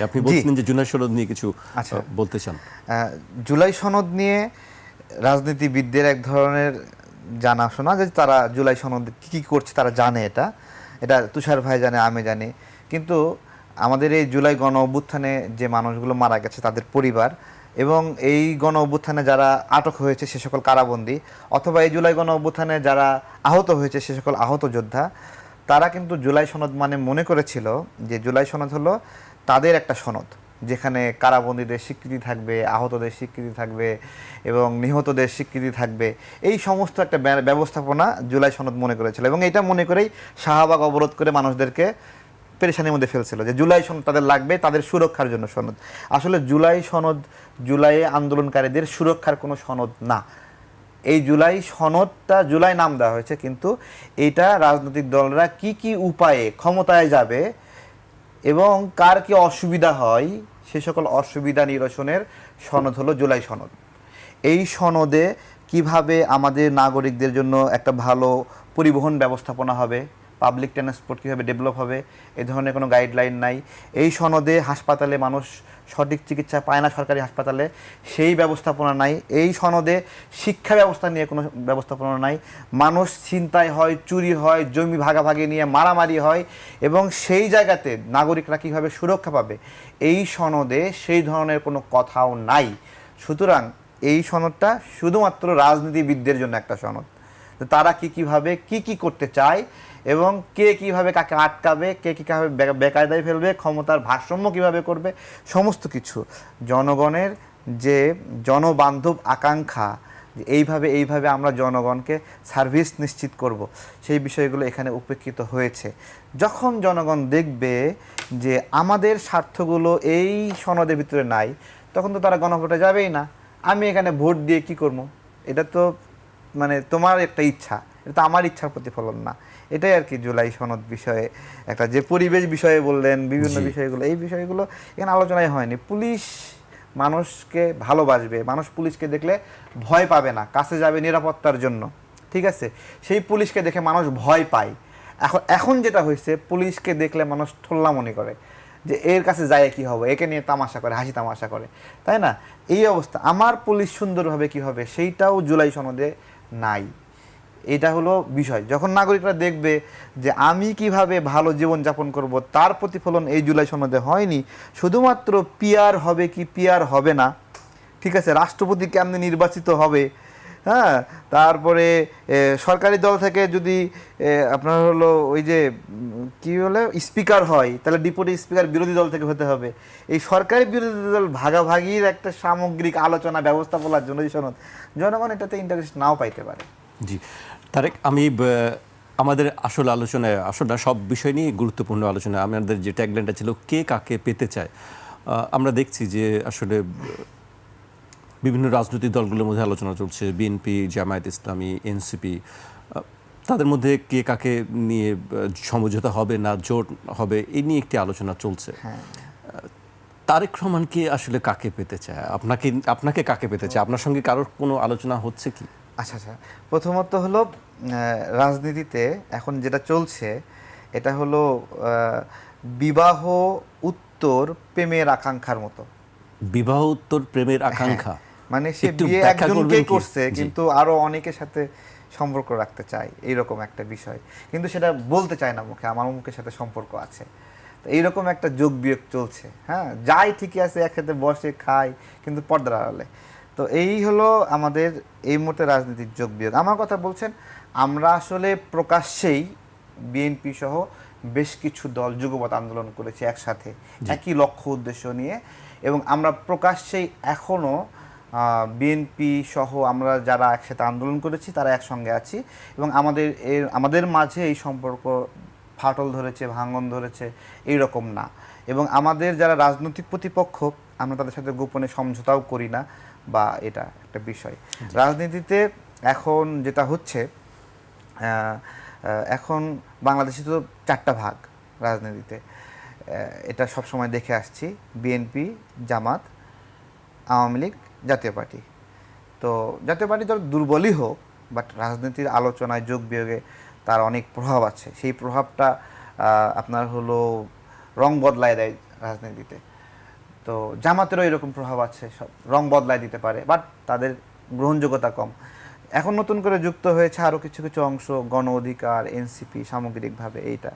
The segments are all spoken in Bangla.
আপনি। বলছিলেন যে জুলাই সনদ নিয়ে কিছু আচ্ছা। বলতে চান জুলাই সনদ নিয়ে রাজনীতিবিদদের এক ধরনের জানাশোনা যে তারা জুলাই সনদ কী কী করছে তারা জানে এটা এটা তুষার ভাই জানে আমি জানি কিন্তু আমাদের এই জুলাই গণ অভ্যুত্থানে যে মানুষগুলো মারা গেছে তাদের পরিবার এবং এই গণ অভ্যুত্থানে যারা আটক হয়েছে সে সকল কারাবন্দী অথবা এই জুলাই গণ অভ্যুত্থানে যারা আহত হয়েছে সে সকল আহত যোদ্ধা তারা কিন্তু জুলাই সনদ মানে মনে করেছিল যে জুলাই সনদ হলো তাদের একটা সনদ, যেখানে কারাবন্দীদের স্বীকৃতি থাকবে, আহতদের স্বীকৃতি থাকবে এবং নিহতদের স্বীকৃতি থাকবে। এই সমস্ত একটা ব্যবস্থাপনা জুলাই সনদ মনে করেছিল এবং এটা মনে করেই শাহবাগ অবরোধ করে মানুষদেরকে পেরেশানির মধ্যে ফেলছিল যে জুলাই সনদ তাদের লাগবে, তাদের সুরক্ষার জন্য সনদ। আসলে জুলাই সনদ জুলাইয়ে আন্দোলনকারীদের সুরক্ষার কোনো সনদ না। এই জুলাই সনদটা জুলাই নাম দেওয়া হয়েছে, কিন্তু এটা রাজনৈতিক দলরা কি কি উপায়ে ক্ষমতায় যাবে এবং কার কি অসুবিধা হয়, সে সকল অসুবিধা নিরসনের সনদ হলো জুলাই সনদ। এই সনদে কীভাবে আমাদের নাগরিকদের জন্য একটা ভালো পরিবহন ব্যবস্থাপনা হবে পাবলিক ট্রান্সপোর্ট কীভাবে ডেভেলপ হবে, এ ধরনের কোনো গাইডলাইন নাই। এই সনদে হাসপাতালে মানুষ সঠিক চিকিৎসা পায় না সরকারি হাসপাতালে, সেই ব্যবস্থাপনা নাই। এই সনদে শিক্ষা ব্যবস্থা নিয়ে কোনো ব্যবস্থাপনা নাই। মানুষ ছিনতাই হয়, চুরি হয়, জমি ভাগাভাগি নিয়ে মারামারি হয় এবং সেই জায়গাতে নাগরিকরা কীভাবে সুরক্ষা পাবে, এই সনদে সেই ধরনের কোনো কথাও নাই। সুতরাং এই সনদটা শুধুমাত্র রাজনীতিবিদদের জন্য একটা সনদ। তারা কি কীভাবে, কি কি করতে চায় এবং কে কীভাবে কাকে আটকাবে, কে কি কীভাবে বেকায়দায় ফেলবে, ক্ষমতার ভারসাম্য কীভাবে করবে, সমস্ত কিছু। জনগণের যে জনবান্ধব আকাঙ্ক্ষা এইভাবে এইভাবে আমরা জনগণকে সার্ভিস নিশ্চিত করব, সেই বিষয়গুলো এখানে উপেক্ষিত হয়েছে। যখন জনগণ দেখবে যে আমাদের স্বার্থগুলো এই সনদের ভিতরে নাই, তখন তো তারা গণভোটে যাবেই না। আমি এখানে ভোট দিয়ে কি করব? এটা তো মানে তোমার একটা ইচ্ছা, এটা তো আমার ইচ্ছার প্রতিফলন না। এটাই আর কি জুলাই সনদ বিষয়ে একটা যে পরিবেশ বিষয়ে বললেন বিভিন্ন বিষয়গুলো। এই বিষয়গুলো এখানে আলোচনায় হয়নি। পুলিশ মানুষকে ভালোবাসবে মানুষ পুলিশকে দেখলে ভয় পাবে না কাছে যাবে নিরাপত্তার জন্য। ঠিক আছে? সেই পুলিশকে দেখে মানুষ ভয় পায়। এখন এখন যেটা হয়েছে পুলিশকে দেখলে মানুষ ঠোল্লা মনে করে যে এর কাছে যায় কি হবে একে নিয়ে তামাশা করে হাসি তামাশা করে। তাই না? এই অবস্থা। আমার পুলিশ সুন্দরভাবে কি হবে সেইটাও জুলাই সনদে নাই। এটা হলো বিষয়। যখন নাগরিকরা দেখবে যে আমি কীভাবে ভালো জীবন যাপন করব, তার প্রতিফলন এই জুলাই সনদে হয়নি, শুধুমাত্র পিয়ার হবে কি পিয়ার হবে না, ঠিক আছে, রাষ্ট্রপতি কেমনে নির্বাচিত হবে হ্যাঁ তারপরে সরকারি দল থেকে যদি আপনার হলো ওই যে, কি বলে, স্পিকার হয়, তাহলে ডিপুটি স্পিকার বিরোধী দল থেকে হতে হবে। এই সরকারি বিরোধী দল ভাগাভাগির একটা সামগ্রিক আলোচনা ব্যবস্থাপনার জন্য সনদ, জনগণ এটাতে ইন্টারেস্ট নাও পাইতে পারে। জি। তারেক আমি আমাদের আসল আলোচনায় আসল না সব বিষয় নিয়ে গুরুত্বপূর্ণ আলোচনা। আমাদের যে ট্যাগলাইনটা ছিল কে কাকে পেতে চায়? আমরা দেখছি যে আসলে বিভিন্ন রাজনৈতিক দলগুলোর মধ্যে আলোচনা চলছে। বিএনপি জামায়াত ইসলামী এনসিপি তাদের মধ্যে কে কাকে নিয়ে সমঝোতা হবে না জোট হবে এই নিয়ে একটি আলোচনা চলছে। হ্যাঁ। তারেক রহমানকে আসলে কাকে পেতে চায়? আপনাকে আপনাকে কাকে পেতে চায়? আপনার সঙ্গে কারোর কোনো আলোচনা হচ্ছে কি? আচ্ছা আচ্ছা। প্রথমত হলো রাজনীতিতে এখন যেটা চলছে এটা হলো বিবাহ উত্তর প্রেমের আকাঙ্ক্ষার মতো। বিবাহ উত্তর প্রেমের আকাঙ্ক্ষা? হ্যাঁ, মানে সে বিয়ে একজনকেই করছে কিন্তু আরও অনেকের সাথে সম্পর্ক রাখতে চায় এইরকম একটা বিষয়। কিন্তু সেটা বলতে চায় না মুখে আমার মুখের সাথে সম্পর্ক আছে। তো এইরকম একটা যোগ বিয়োগ চলছে হ্যাঁ? যাই ঠিকই আছে একসাথে বসে খায় কিন্তু পর্দার আড়ালে। তো এই হলো আমাদের এই মুহূর্তে রাজনীতির যোগ বিয়োগ আমার কথা বলছেন আমরা আসলে প্রকাশ্যেই বিএনপি সহ বেশ কিছু দল যুগপৎ আন্দোলন করেছি একসাথে একই লক্ষ্য উদ্দেশ্য নিয়ে এবং আমরা প্রকাশ্যেই এখনও বিএনপি সহ আমরা যারা একসাথে আন্দোলন করেছি তারা একসঙ্গে আছি এবং আমাদের এর আমাদের মাঝে এই সম্পর্ক ফাটল ধরেছে ভাঙন ধরেছে এই রকম না। এবং আমাদের যারা রাজনৈতিক প্রতিপক্ষ আমরা তাদের সাথে গোপনে সমঝোতাও করি না। বা এটা একটা বিষয়। রাজনীতিতে এখন যেটা হচ্ছে এখন বাংলাদেশে তো চারটা ভাগ রাজনীতিতে। এটা সব সময় দেখে আসছি। বিএনপি, জামাত, আওয়ামী লীগ, জাতীয় পার্টি। তো জাতীয় পার্টি ধর দুর্বলই হোক বাট রাজনীতির আলোচনায় যোগ বিয়োগে তার অনেক প্রভাব আছে। সেই প্রভাবটা আপনার হলো রং বদলায় দেয় রাজনীতিতে। তো জামাতেরও এরকম প্রভাব আছে, সব রং বদলায় দিতে পারে বাট তাদের গ্রহণযোগ্যতা কম। এখন নতুন করে যুক্ত হয়েছে আরও কিছু কিছু অংশ, গণ অধিকার, এনসিপি, সামগ্রিকভাবে এইটা।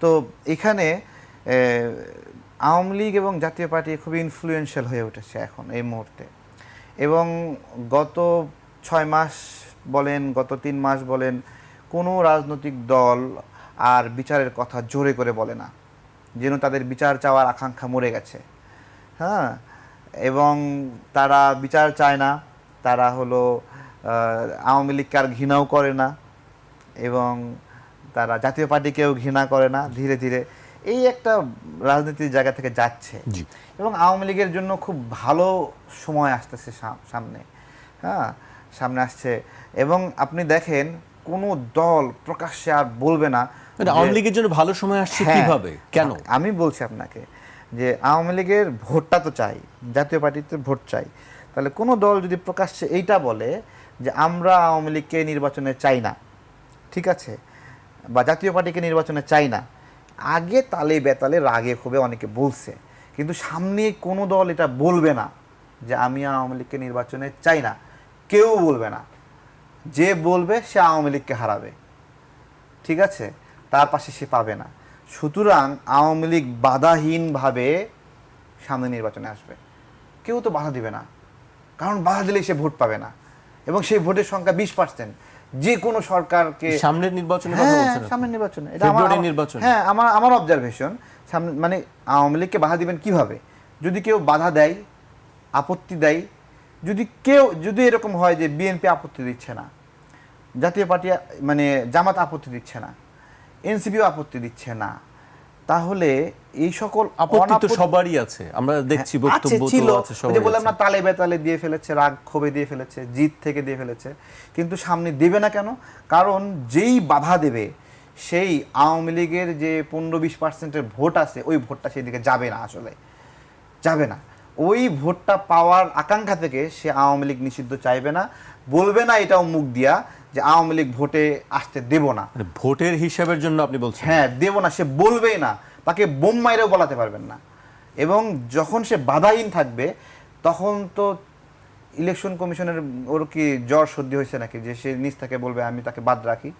তো এখানে আওয়ামী লীগ এবং জাতীয় পার্টি খুবই ইনফ্লুয়েন্সিয়াল হয়ে উঠেছে এখন এই মুহূর্তে। এবং গত ছয় মাস বলেন, গত তিন মাস বলেন, কোনো রাজনৈতিক দল আর বিচারের কথা জোরে করে বলে না। যেন তাদের বিচার চাওয়ার আকাঙ্ক্ষা মরে গেছে। হ্যাঁ এবং তারা বিচার চায় না। তারা হলো আওয়ামী লীগকে আর ঘৃণাও করে না এবং তারা জাতীয় পার্টিকেও ঘৃণা করে না ধীরে ধীরে। এই একটা রাজনীতির জায়গা থেকে যাচ্ছে। এবং আওয়ামী লীগের জন্য খুব ভালো সময় আসতেছে সামনে। হ্যাঁ সামনে আসছে। এবং আপনি দেখেন কোনো দল প্রকাশ্যে আর বলবে না মানে আওয়ামী লীগের জন্য ভালো সময় আসছে হ্যাঁ, কীভাবে? কেন? আমি বলছি আপনাকে যে আওয়ামী লীগের ভোটটা তো চাই, জাতীয় পার্টিতে ভোট চাই। তাহলে কোনো দল যদি প্রকাশ্যে এইটা বলে যে আমরা আওয়ামী লীগকে নির্বাচনে চাই না, ঠিক আছে, বা জাতীয় পার্টিকে নির্বাচনে চাই না, আগে তালে বেতালে রাগে ক্ষোভে অনেকে বলছে। কিন্তু সামনে কোনো দল এটা বলবে না যে আমি আওয়ামী লীগকে নির্বাচনে চাই না। কেউ বলবে না। যে বলবে সে আওয়ামী লীগকে হারাবে। ঠিক আছে? তার পাশে সে পাবে না। সুতরাং আওয়ামী লীগ বাধাহীনভাবে সামনে নির্বাচনে আসবে। কেউ তো বাধা দিবে না। কারণ বাধা দিলে সে ভোট পাবে না। এবং সেই ভোটের সংখ্যা বিশ পার্সেন্ট যে কোনো সরকারকে সামনের নির্বাচনে হ্যাঁ? সামনের নির্বাচনে। এটা আমার- নির্বাচন। হ্যাঁ আমার আমার অবজারভেশন সামনে মানে আওয়ামী লীগকে বাধা দিবেন কীভাবে? যদি কেউ বাধা দেয় আপত্তি দেয় যদি কেউ যদি এরকম হয় যে বিএনপি আপত্তি দিচ্ছে না জাতীয় পার্টি মানে জামাত আপত্তি দিচ্ছে না এনসিপিও আপত্তি দিচ্ছে না। তাহলে এই সকল আপত্তি তো সবারই আছে। আমরা দেখছি হ্যাঁ, বক্তব্য তো আছে সবারই বললাম না তালে বেতালে দিয়ে ফেলেছে রাগ ক্ষোভে দিয়ে ফেলেছে জিত থেকে দিয়ে ফেলেছে। কিন্তু সামনে দেবে না কেন? কারণ যেই বাধা দেবে সেই আওয়ামী লীগের যে পনেরো বিশ পার্সেন্টের ভোট আছে ওই ভোটটা সেই দিকে যাবে না আসলে। যাবে না। ওই ভোটটা পাওয়ার আকাঙ্ক্ষা থেকে সে আওয়ামী লীগ নিষিদ্ধ চাইবে না। বলবে না এটাও মুখ দিয়া যে আওয়ামী লীগ ভোটে আসতে দেব না। মানে ভোটের হিসাবের জন্য আপনি বলছেন? হ্যাঁ দেব না সে বলবেই না। তাকে বোম মাইরেও বলাতে পারবেন না। এবং যখন সে বাধাহীন থাকবে তখন তো ইলেকশন কমিশনের ওর কি জ্বর সর্দি হয়েছে নাকি? যে সে নিজ থেকে বলবে আমি তাকে বাদ রাখি।